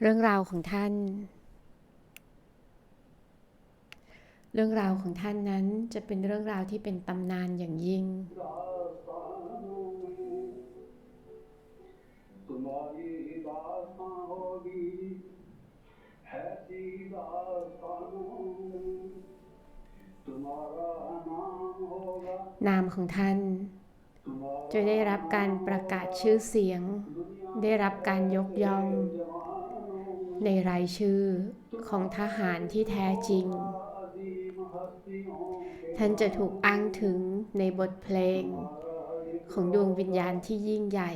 เรื่องราวของท่าน เรื่องราวของท่านนั้นจะเป็นเรื่องราวที่เป็นตำนานอย่างยิ่ง นามของท่าน จะได้รับการประกาศชื่อเสียง ได้รับการยกย่อง ในรายชื่อของทหารที่แท้จริง ท่านจะถูกอ้างถึงในบทเพลง ของดวงวิญญาณที่ยิ่งใหญ่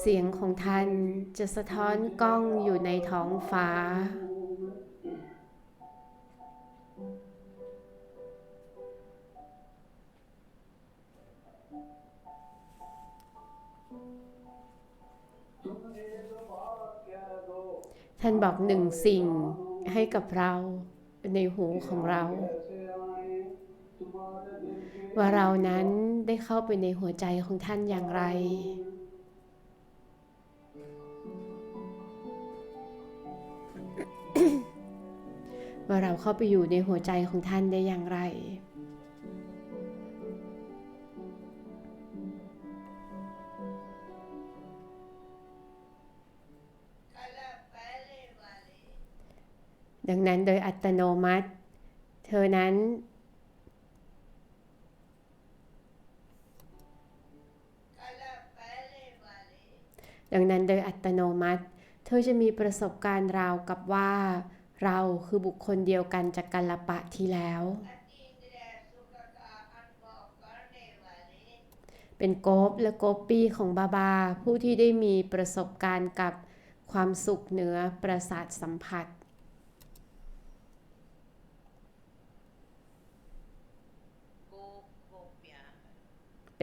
เสียงของท่านจะสะท้อนกล้องอยู่ในท้องฟ้า ท่านบอกหนึ่งสิ่งให้กับเราในหูของเรา ว่าเรานั้นได้เข้าไปในหัวใจของท่านอย่างไร ว่าเราเข้าไปอยู่ในหัวใจของท่านได้อย่างไร ดังนั้นโดยอัตโนมัติ เธอนั้น ดังนั้นโดยอัตโนมัติ เธอจะมีประสบการณ์ราวกับว่า เราคือบุคคลเดียวกันจากกัลปะที่แล้ว เป็นโกบและโกปปี้ของบาบา ผู้ที่ได้มีประสบการณ์กับความสุขเหนือประสาทสัมผัส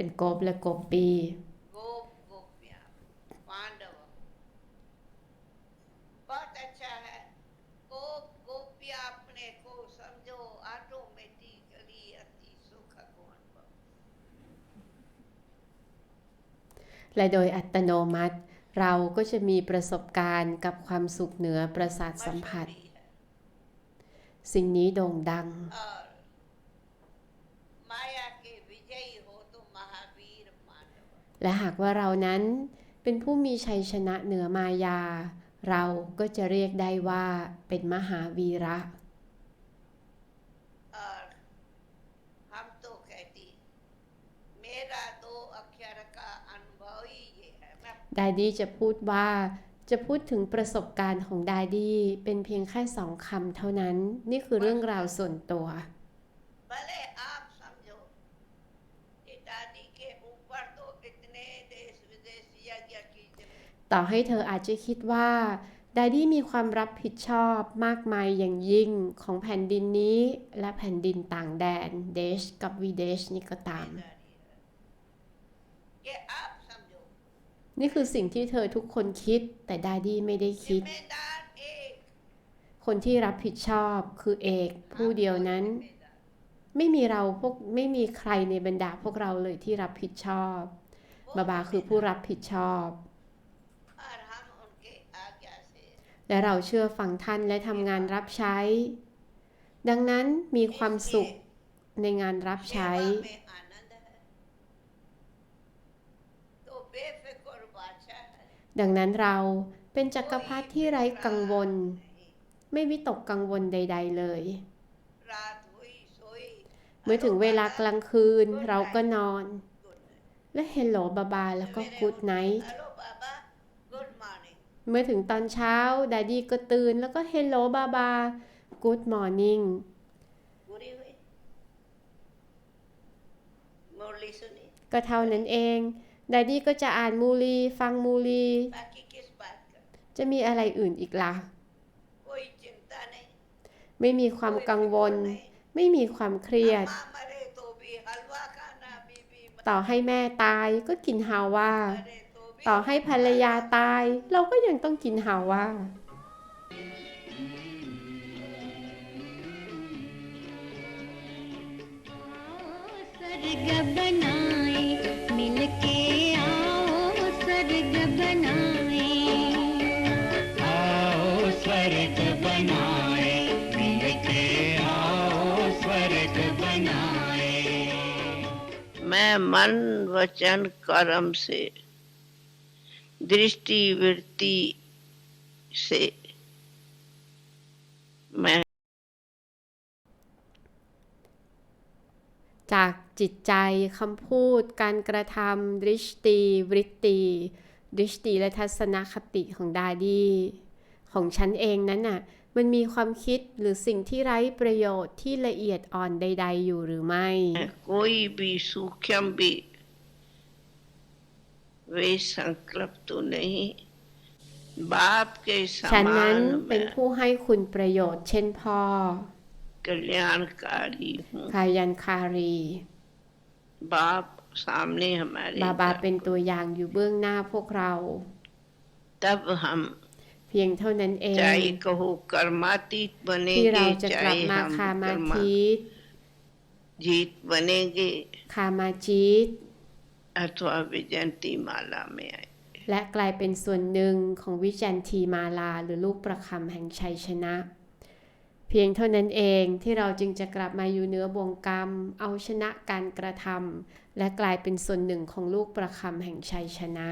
เป็นกบและกบปี และโดยอัตโนมัติ เราก็จะมีประสบการณ์กับความสุขเหนือประสาทสัมผัส สิ่งนี้โด่งดัง uh, และหากว่าเรานั้นเป็นผู้มีชัยชนะเหนือมายา เราก็จะเรียกได้ว่าเป็นมหาวีระดาดี้จะพูดว่าจะพูดถึงประสบการณ์ของดาดี้เป็นเพียงแค่สองคำเท่านั้น นี่คือเรื่องราวส่วนตัว ต่อให้เธออาจจะคิดว่าดาดี้มีความรับผิดชอบมากมายอย่างยิ่งของแผ่นดินนี้ และแผ่นดินต่างแดนเดชกับวีเดชนี่ก็ตาม นี่คือสิ่งที่เธอทุกคนคิดแต่ดาดี้ไม่ได้คิด คนที่รับผิดชอบคือเอกผู้เดียวนั้น ไม่มีเราพวกไม่มีใครในบรรดาพวกเราเลยที่รับผิดชอบ บาบาคือผู้รับผิดชอบ และเราเชื่อฟังท่านและทำงานรับใช้ ดังนั้นมีความสุขในงานรับใช้ ดังนั้นเราเป็นจักรพรรดิที่ไร้กังวล ไม่วิตกกังวลใด ๆ เลย เมื่อถึงเวลากลางคืนเราก็นอน และเฮลโลบาบาแล้วก็กูดไนท์ เมื่อถึงตอนเช้าดาดี้ก็ตื่นแล้วก็ Hello บาบา Good morning Good ก็เท่านั้นเองดาดี้ก็จะอ่านมูลี ฟังมูลี จะมีอะไรอื่นอีกละ่ะ ไม่มีความกังวล ไม่มีความเครียด ต่อให้แม่ตายก็กินฮาว่า ต่อให้ภรรยาตาย เราก็ยังต้องกินฮาว่า स्वर्ग बनाए मिलके आओ स्वर्ग बनाए आओ स्वर्ग बनाए मिलके आओ स्वर्ग बनाए मैं मन वचन कर्म से दृष्टि वृत्ति से मैं จากจิตใจคำพูด การกระทำดริชตีวริตตีดริชตีและทัศนคติของดาดีของฉันเองนั้นน่ะ มันมีความคิดหรือสิ่งที่ไร้ประโยชน์ที่ละเอียดอ่อนใด ๆ อยู่หรือไม่ कोई भी सूक्ष्म भी वे संकल्प तो नहीं बाप के ฉันนั้น समान เป็น मैं ผู้ให้คุณประโยชน์ เช่นพ่อ कल्याणकारी हूँ พายันคารี बाप सामने हमारे บาบา दर เป็นตัวอย่างอยู่เบื้องหน้าพวกเรา तब हम เพียงเท่านั้นเอง चाहे कहो कर्मातीत ที่เรา बनेंगे จะกลับ चाहे มา हम คามา कर्मा ทิต जीत बनेंगे คามาจิต अथवा विजंती माला में आए และกลายเป็นส่วนหนึ่งของวิจันทีมาลาหรือลูกประคำแห่งชัยชนะ เพียงเท่านั้นเองที่เราจึงจะกลับมาอยู่เหนือบ่วงกรรม เอาชนะการกระทำและกลายเป็นส่วนหนึ่งของลูกประคำแห่งชัยชนะ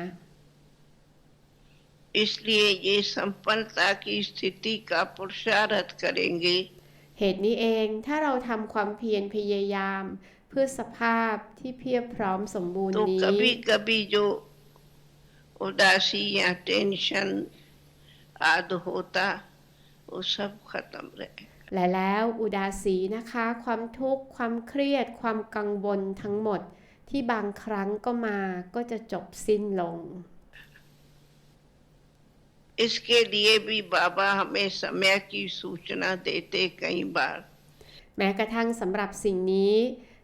इसलिए ये संपन्नता की स्थिति का पुरुषार्थ करेंगे เหตุนี้เองถ้าเราทำความเพียรพยายาม เพื่อสภาพที่เพียบพร้อมสมบูรณ์ तो นี้ कभी कभी जो उदासी या टेंशन आदि होता वो सब खत्म रहे และแล้วอุดาสีนะคะ ความทุกข์ ความเครียด ความกังวลทั้งหมด ที่บางครั้งก็มาก็จะจบสิ้นลง इसके लिए भी बाबा हमें समय की सूचना देते कई बार แม้กระทั่งสำหรับสิ่งนี้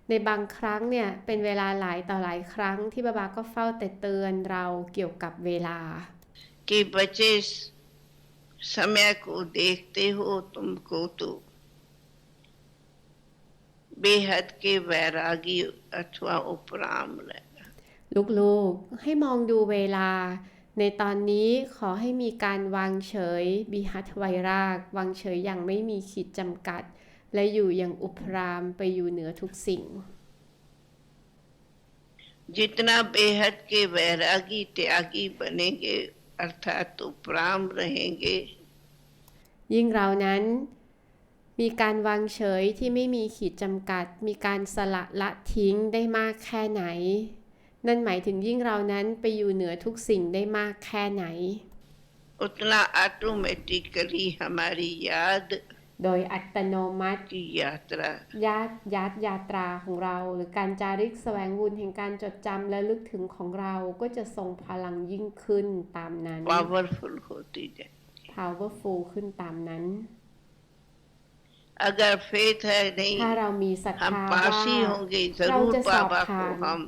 ในบางครั้งเนี่ย เป็นเวลาหลายต่อหลายครั้งที่บาบาก็เฝ้าแต่เตือนเราเกี่ยวกับเวลา कि बच्चे समय को देखते हो तुमको तो बेहद के वैरागी अथवा उपराम रहेगा ลูกๆ ให้มองดูเวลา ในตอนนี้ขอให้มีการวางเฉย บิหัตไวราก วางเฉยอย่างไม่มีขีดจำกัด และอยู่อย่างอุปรามไปอยู่เหนือทุกสิ่ง जितना बेहद के वैरागी त्यागी बनेंगे अर्थात उपराम रहेंगे ยิ่งเรานั้น มีการวางเฉยที่ไม่มีขีดจำกัด มีการสละละทิ้งได้มากแค่ไหน นั่นหมายถึงยิ่งเรานั้นไปอยู่เหนือทุกสิ่งได้มากแค่ไหน उतना ऑटोमेटिकली हमारी याद โดยอัตโนมัติ की यात्रा ญาติญาติยาตราของเรา หรือการจาริกแสวงบุญแห่งการจดจำและลึกถึงของเราก็จะทรงพลังยิ่งขึ้นตามนั้น पावरफुल होती जाए powerful ขึ้นตามนั้น अगर फेथ है नहीं ถ้าเรามีศรัท हम ธา पास ว่า ही होंगे เรา जरूर จะสอบ बाबा ผ่า को น हम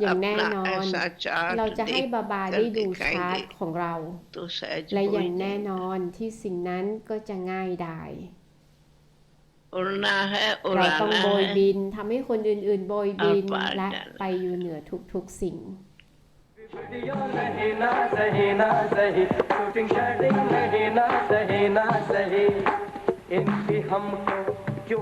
อย่างแน่ अपना นอน ऐसा चार्ट เราจะให้ देख บาบา कर ได้ดูชาร์ต दिखाएंगे ของเรา तो सहज และ हो อย่าง ही แน่ जाए นอนที่สิ่งนั้นก็จะง่ายดาย उड़ना है เราต้อง उड़ाना โบย है บินทำให้คนอื่นๆ โบยบิน เอาไป และ กัน ไปอยู่เหนือทุกๆสิ่ง वीडियो नहीं ना सही ना सही शूटिंग शूटिंग नहीं ना सही ना सही इनकी हमको जो